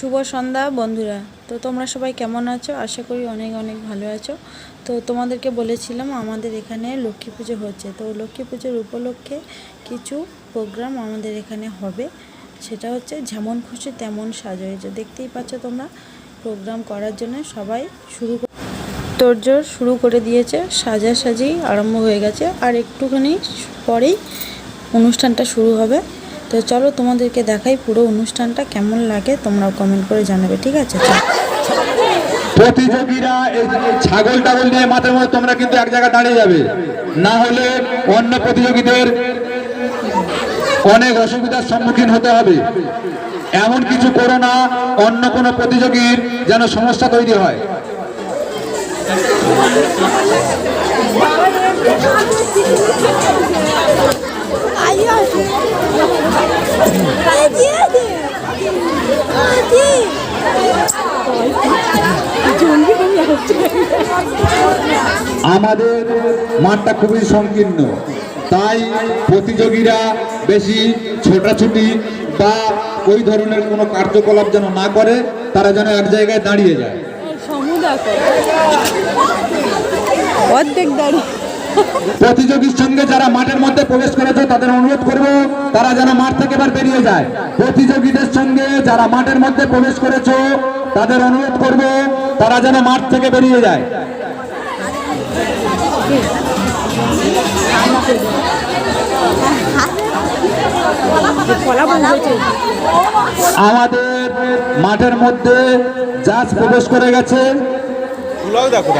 শুভ সন্ধ্যা বন্ধুরা। তো তোমরা সবাই কেমন আছো? আশা করি অনেক অনেক ভালো আছো। তো তোমাদেরকে বলেছিলাম আমাদের এখানে লক্ষ্মী পুজো হচ্ছে। তো লক্ষ্মী পুজোর উপলক্ষে কিছু প্রোগ্রাম আমাদের এখানে হবে। সেটা হচ্ছে যেমন খুশি তেমন সাজো। যে দেখতেই পাচ্ছ তোমরা, প্রোগ্রাম করার জন্য সবাই শুরু তোড়জোড় শুরু করে দিয়েছে। সাজাসাজি আরম্ভ হয়ে গেছে। আর একটুখানি পরেই অনুষ্ঠানটা শুরু হবে। তো চলো তোমাদেরকে দেখাই পুরো অনুষ্ঠানটা কেমন লাগে, তোমরাও কমেন্ট করে জানাবে, ঠিক আছে? প্রতিযোগীরা ছাগল টাগল নিয়ে মাথার মধ্যে তোমরা কিন্তু এক জায়গায় দাঁড়িয়ে যাবে। না হলে অন্য প্রতিযোগীদের অনেক অসুবিধার সম্মুখীন হতে হবে। এমন কিছু করো না, অন্য কোনো প্রতিযোগীর যেন সমস্যা তৈরি হয়। আমাদের মাঠটা খুবই সংকীর্ণ। তাই প্রতিযোগীরা বেশি ছোটাছুটি বা ওই ধরনের কোনো কার্যকলাপ যেন না করে, তারা যেন এক জায়গায় দাঁড়িয়ে যায়। অর্ধেক দাঁড়িয়ে। প্রতিযোগীর সঙ্গে যারা মাঠের মধ্যে প্রবেশ করেছে তাদের অনুরোধ করব তারা যেন মাঠ থেকে এবার বেরিয়ে যায়। প্রতিযোগীদের সঙ্গে যারা মাঠের মধ্যে প্রবেশ করেছ তাদের অনুরোধ করব তারা যেন মাঠ থেকে বেরিয়ে যায়। আমাদের মাঠের মধ্যে জাজ প্রবেশ করে গেছে। দেখো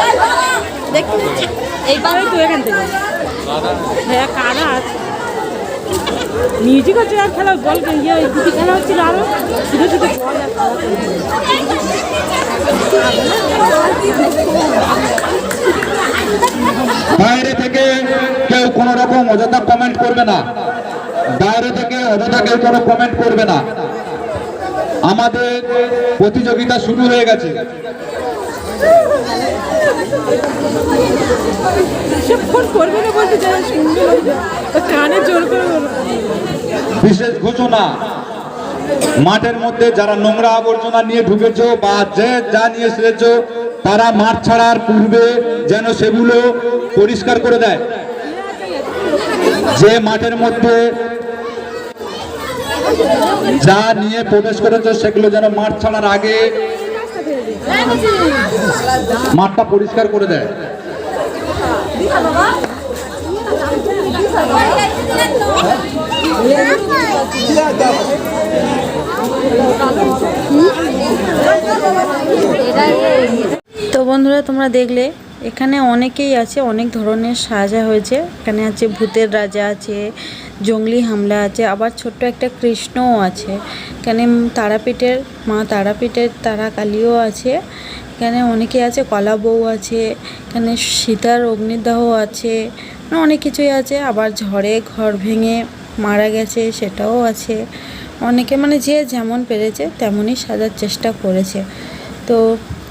দাদা এইবারে তো এখান থেকে। হ্যাঁ কারা? মিউজিক হচ্ছে আর খেলা বল ইয়ে দুটি খেলা হচ্ছিল আরও। শুধু শুধু বাইরে থেকে কেউ কোনো রকম অযথা কমেন্ট করবে না। বাইরে থেকে অযথা কেউ কোনো কমেন্ট করবে না। আমাদের প্রতিযোগিতা শুরু হয়ে গেছে। বিশেষ ঘোষণা, মাঠের মধ্যে যারা নোংরা আবর্জনা নিয়ে ঢুকেছো বা যে যা নিয়ে এসেছ, তারা মাঠ ছাড়ার পূর্বে যেন সেগুলো পরিষ্কার করে দেয়। যে মাঠের মধ্যে যা নিয়ে প্রবেশ করেছ, সেগুলো যেন মাঠ ছাড়ার আগে মাঠটা পরিষ্কার করে দেয়। তো বন্ধুরা, তোমরা দেখলে, এখানে অনেকেই আছে, অনেক ধরনের সাজা হয়েছে। এখানে আছে ভূতের রাজা, আছে জঙ্গলি হামলা আছে, আবার ছোট্ট একটা কৃষ্ণও আছে। এখানে তারাপীঠের মা তারাপীঠের তারা কালীও আছে, এখানে অনেকে আছে, কলা বউ আছে, এখানে সীতার অগ্নিদাহ আছে অনেক কিছুই আছে, আবার ঝড়ে ঘর ভেঙে মারা গেছে, সেটাও আছে। অনেকে মানে যে যেমন পেরেছে তেমনই সাজার চেষ্টা করেছে। তো,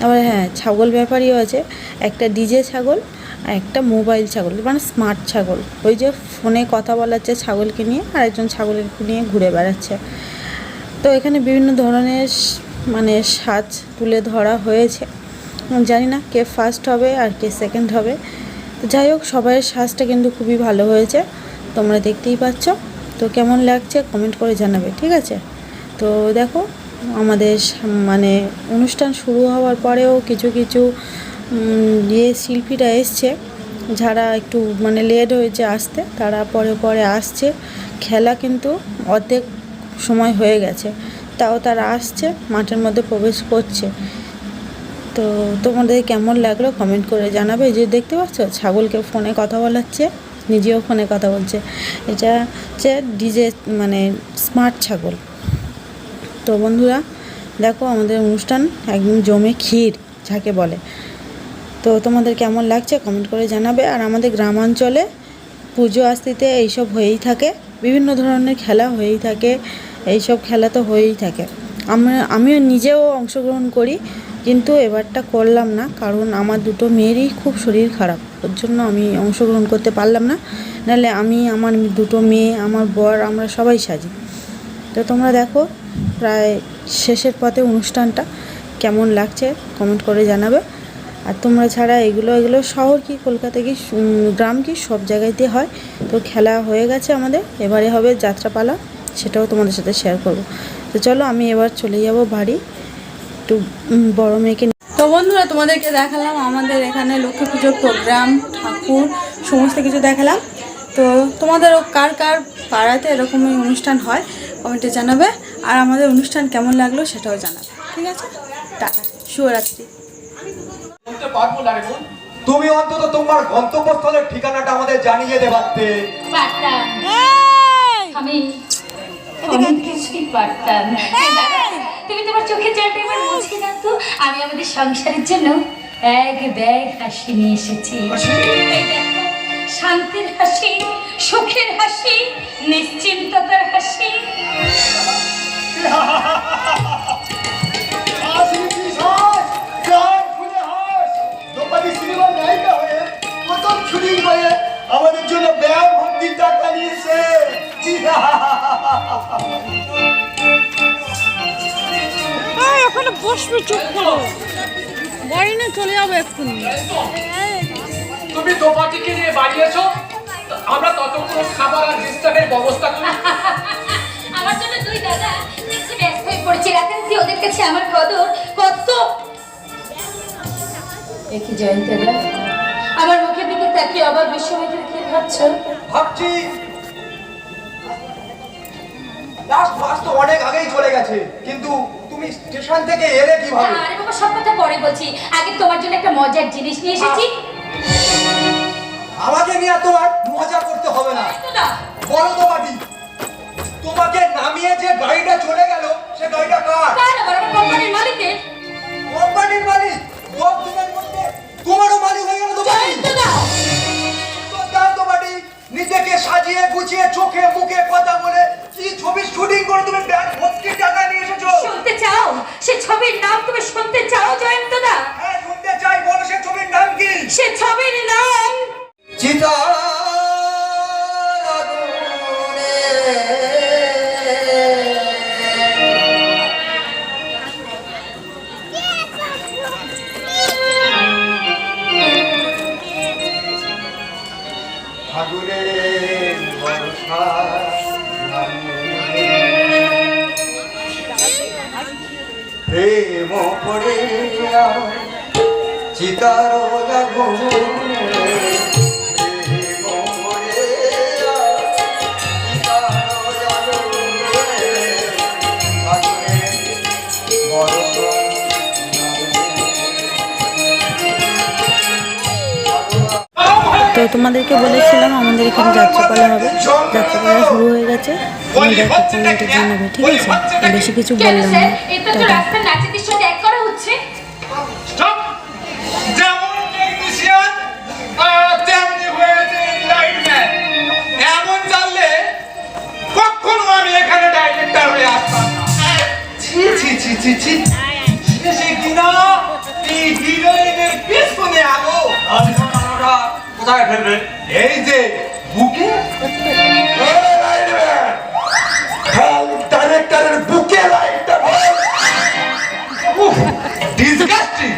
আবার হ্যাঁ ছাগল ব্যাপারীও আছে, একটা ডিজে ছাগল আর একটা মোবাইল ছাগল মানে স্মার্ট ছাগল। ওই যে ফোনে কথা বলাচ্ছে ছাগলকে নিয়ে আর একজন ছাগলের নিয়ে ঘুরে বেড়াচ্ছে। তো এখানে বিভিন্ন ধরনের মানে সাজ তুলে ধরা হয়েছে। জানি না কে ফার্স্ট হবে আর কে সেকেন্ড হবে। তো যাই হোক, সবাইয়ের সাজটা কিন্তু খুবই ভালো হয়েছে। তোমরা দেখতেই পাচ্ছ। তো কেমন লাগছে কমেন্ট করে জানাবে, ঠিক আছে? তো দেখো, আমাদের মানে অনুষ্ঠান শুরু হওয়ার পরেও কিছু কিছু ইয়ে শিল্পীরা এসছে, যারা একটু মানে লেট হয়েছে আসতে, তারা পরে পরে আসছে। খেলা কিন্তু অর্ধেক সময় হয়ে গেছে, তাও তারা আসছে, মাঠের মধ্যে প্রবেশ করছে। তো তোমাদের কেমন লাগল কমেন্ট করে জানাবে। যে দেখতে পাচ্ছ, ছাগলকে ফোনে কথা বলাচ্ছে, নিজেও ফোনে কথা বলছে। এটা হচ্ছে ডিজে মানে স্মার্ট ছাগল। তো বন্ধুরা, দেখো আমাদের অনুষ্ঠান একদম জমে ক্ষীর, যাকে বলে। তো তোমাদের কেমন লাগছে কমেন্ট করে জানাবে। আর আমাদের গ্রামাঞ্চলে পুজো আস্তিতে এইসব হয়েই থাকে। বিভিন্ন ধরনের খেলা হয়েই থাকে। এইসব খেলা তো হয়েই থাকে। আমরা, আমিও নিজেও অংশগ্রহণ করি, কিন্তু এবারটা করলাম না। কারণ আমার দুটো মেয়েরই খুব শরীর খারাপ। ওর জন্য আমি অংশগ্রহণ করতে পারলাম না। নাহলে আমি, আমার দুটো মেয়ে, আমার বর, আমরা সবাই সাজি। তো তো তোমরা দেখো, প্রায় শেষের পথে অনুষ্ঠানটা কেমন লাগছে কমেন্ট করে জানাবে। আর তোমরা ছাড়া এগুলো এগুলো শহর কি কলকাতা কি গ্রাম কি, সব জায়গায়তে হয়। তো খেলা হয়ে গেছে আমাদের। এবারে হবে যাত্রাপালা, সেটাও তোমাদের সাথে শেয়ার করব। তো চলো আমি এবার চলে যাব বাড়ি। একটু বড় মেয়েকে তো বন্ধুরা, তোমাদেরকে দেখালাম আমাদের এখানে লক্ষ্মী পুজোর প্রোগ্রাম ঠাকুর, সমস্ত কিছু দেখালাম। তো তোমাদেরও কার কার পাড়াতে এরকমই অনুষ্ঠান হয় কমেন্টে জানাবে। আর আমাদের অনুষ্ঠান কেমন লাগল সেটাও জানাবে। ঠিক আছে? টাটা। শুভরাত্রি। বলতে পারব না রে বোন। তুমি অন্তত তোমার গন্তব্যস্থলের ঠিকানাটা আমাদের জানিয়ে দেবাতে পারতাম আমি অনেক কিছুই পারতাম তুমি তোমার চোখের জলটা এবার মুছে না তো। আমি আমাদের সংসারের জন্য এক ব্যাগ হাসি নিয়ে এসেছি। শান্তির হাসি সুখের হাসি নিশ্চিন্ততার হাসি। আমাদের জন্য ব্যায়াম ভর্তি টাকা নিয়েছে। ওখানে বসবে চুপ করে। বাড়ি নিয়ে চলে যাব এক্ষুনি। তুমি দোপাটিকে নিয়ে বাড়িয়েছো আমরা ততক্ষণ খাবার আর ডিস্টার্বের ব্যবস্থা করি। আমার জন্য দুই দাদা ব্যস্ত হয়ে পড়েছে। রাতারাতি ওদের কাছে আমার কদর কত একই জয়ন্ত দা আমার মুখের দিকে তাকিয়ে আবার বিশ্বমিত্র কি ভাবছ? ভাবছি লাস্ট বাস তো অনেক আগেই চলে গেছে কিন্তু তুমি স্টেশন থেকে এলে কীভাবে? আরে বাবা সব কথা পরে বলছি। আগে তোমার জন্য একটা মজার জিনিস নিয়ে এসেছি। আমাকে নিয়ে তোমার মজা করতে হবে না। বলো তো তোমাকে নামিয়ে যে গাড়িটা চলে গেল সে গাড়িটা কার? মালিকের? কোম্পানির মালিক? মধ্যে তোমারও মালিক হয়ে গেল তো বাড়ি নিজেকে সাজিয়ে গুছিয়ে চোখে মুখে কথা বলে কি ছবি শুটিং করে তুমি ব্যাগ ভর্তি টাকা নিয়ে এসেছ। শুনতে চাও? সে ছবির নাম তুমি শুনতে চাও জয়ন্ত চিতার তো তোমাদেরকে বলেছিলাম আমাদের এখানে যাত্রাপালা হবে। যাত্রা যাত্রাপালা শুরু হয়ে গেছে। তোমরা দেখো কমেন্টে জানাবে ঠিক আছে? বেশি কিছু বললাম না। টাটা। ছি ছি। শেষে কিনা এই হিরোইনের পেছনে আলো? আমি আমরা কোথায় ফেলবে? এই যে বুকে? ডাইরেক্টরের বুকে লাইটটা ডিসগাস্টিং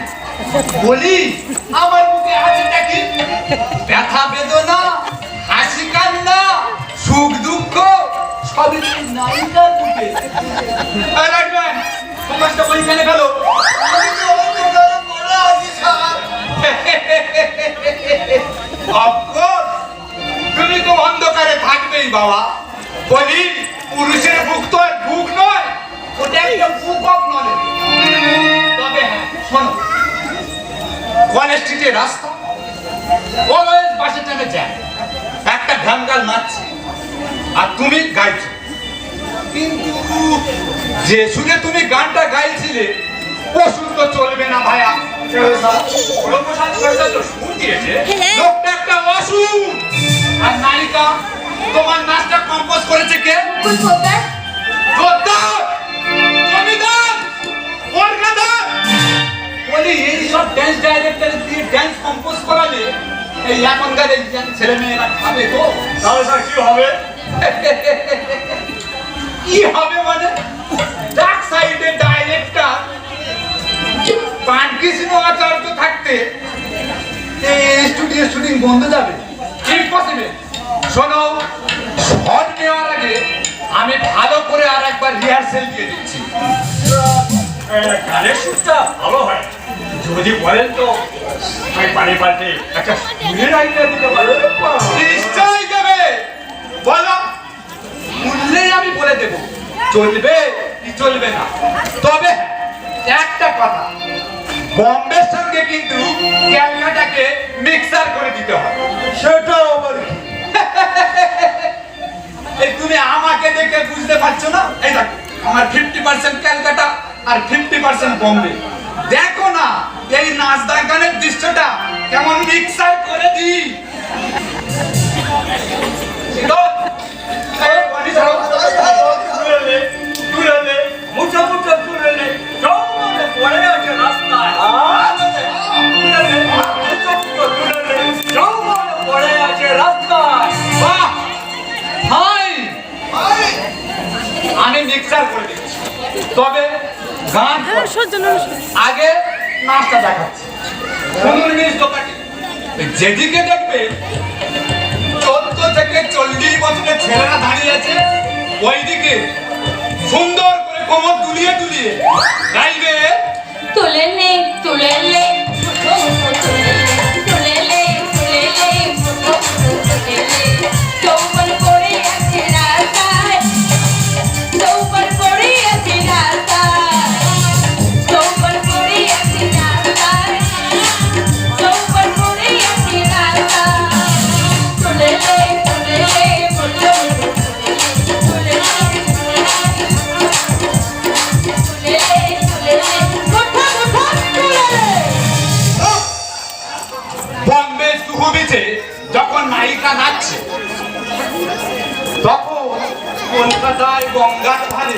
বলি ফোকাসটা ওইখানে গেল তুমি তো অন্ধকারে থাকবেই বাবা। বলি, পুরুষের বুক তো আর বুক নয়, ওটা একটা বুক অফ নলেজ তবে হ্যাঁ শোনো কলেজ স্ট্রিটের রাস্তা অলওয়েজ বাসে টানে যায়। একটা ভ্যানগাল মারছে, আর তুমি গাইছো কিন্তু যে সুরে তুমি গানটা গাইছিলে ও তো চলবে না ভাইয়া লোকটা একটা আর নায়িকা তোমার নাচটা কম্পোজ করেছে কে? ড্যান্স ডাইরেক্টর দিয়ে ড্যান্স কম্পোজ করালে এই এখনকার ছেলে মেয়েরা খাবে তো তাহলে স্যার কি হবে? কি হবে মানে? ডাক সাইডে ডাইরেক্টর পানকৃষ্ণ আচার্য থাকতে স্টুডিও শুটিং বন্ধ যাবে। ইম্পসিবল শোনো শট নেওয়ার আগে আমি ভালো করে আর একবার রিহার্সেল দিয়ে দিচ্ছি। গানের সুরটা ভালো হয়। যদি বলেন তো আমি পানি পাল্টে একটা সুরের আইডিয়া দিতে পারব। নিশ্চয়ই দেবে। বলো মূল্যেই আমি বলে দেব। চলবে কি চলবে না। তবে একটা কথা বম্বের সঙ্গে কিন্তু ক্যালকাটাকে মিক্সার করে দিতে হবে। সেটাও আবার? এই তুমি আমাকে দেখে বুঝতে পারছ না? এই দেখো আমার ফিফটি পার্সেন্ট ক্যালকাটা আর ফিফটি পার্সেন্ট বম্বে। দেখো না এই নাচ গানের দৃশ্যটা কেমন মিক্সার করে দিই। আমি মিক্সার করে দিচ্ছি তবে গান। আগে নাচটা দেখাচ্ছি মিস দোকাটি যেদিকে দেখবে ছেলেরা দাঁড়িয়ে আছে। ওইদিকে সুন্দর করে কোমর দুলিয়ে দুলিয়ে। গাইবে তুলেলে তুলেলে মুঠো বম্বে সুহু বিচে যখন নায়িকা নাচছে, তখন কলকাতায় গঙ্গার ধারে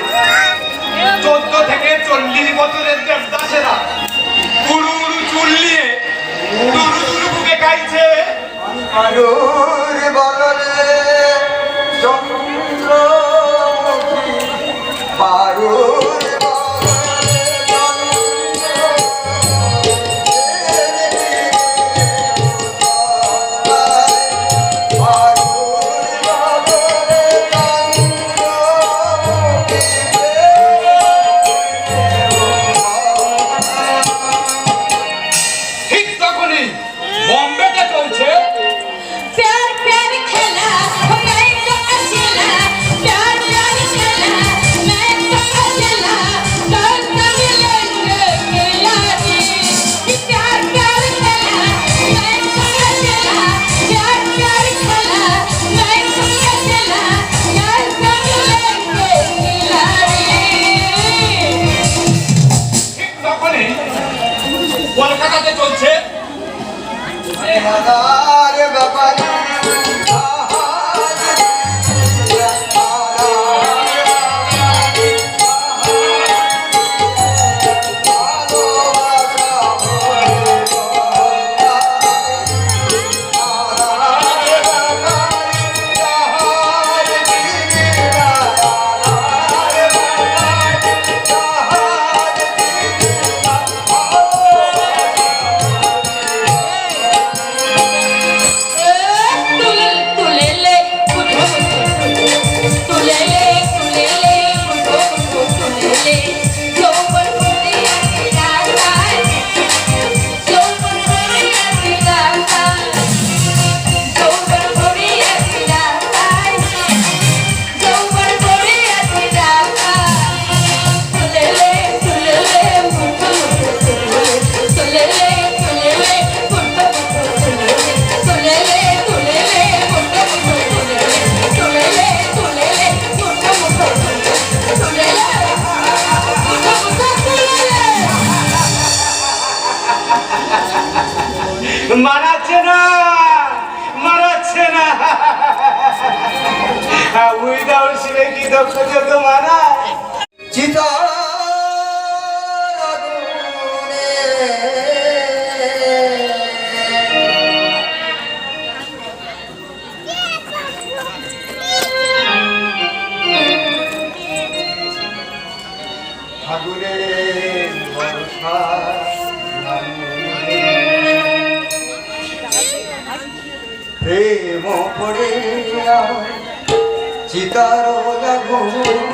চোদ্দ থেকে চল্লিশ বছরের দেবদাসেরা উড়ু উড়ু চুল নিয়ে দুরু দুরু বুকে গাইছে আলোর বদলে চন্দ্রমুখী পারুর মারাচ্ছে না মারাচ্ছে না। উইদাউট সিলে কি দক্ষ যোগ্য মারা। চিতা પ્રેમો પડે ચિતારો લઘુ